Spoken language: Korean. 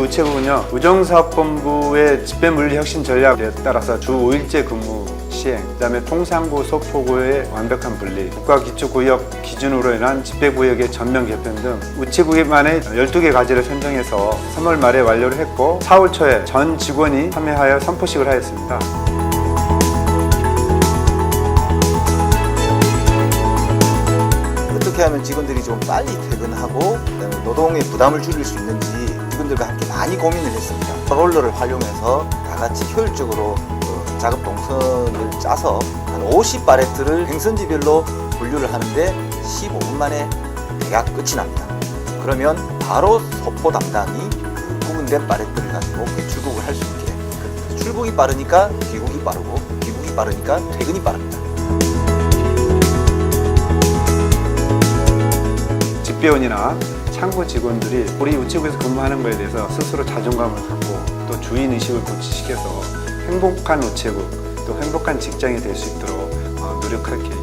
우체국은요 우정사업본부의 집배물리혁신 전략에 따라서 주 5일제 근무 시행, 그다음에 통상구, 소포구의 완벽한 분리, 국가기초구역 기준으로 인한 집배구역의 전면 개편 등 우체국만의 12개 가지를 선정해서 3월 말에 완료를 했고 4월 초에 전 직원이 참여하여 선포식을 하였습니다. 어떻게 하면 직원들이 좀 빨리 퇴근하고 노동의 부담을 줄일 수 있는지 직원들과 함께 많이 고민을 했습니다. 롤러를 활용해서 다 같이 효율적으로 그 작업 동선을 짜서 한 50바레트를 행선지별로 분류를 하는데 15분 만에 대략 끝이 납니다. 그러면 바로 소포 담당이 그 구분된 바레트를 가지고 그 출국을 할 수 있게 그 출국이 빠르니까 귀국이 빠르고 귀국이 빠르니까 퇴근이 빠릅니다. 집배원이나 창고 직원들이 우리 우체국에서 근무하는 것에 대해서 스스로 자존감을 갖고 또 주인 의식을 고취시켜서 행복한 우체국 또 행복한 직장이 될 수 있도록 어, 노력할 계획입니다.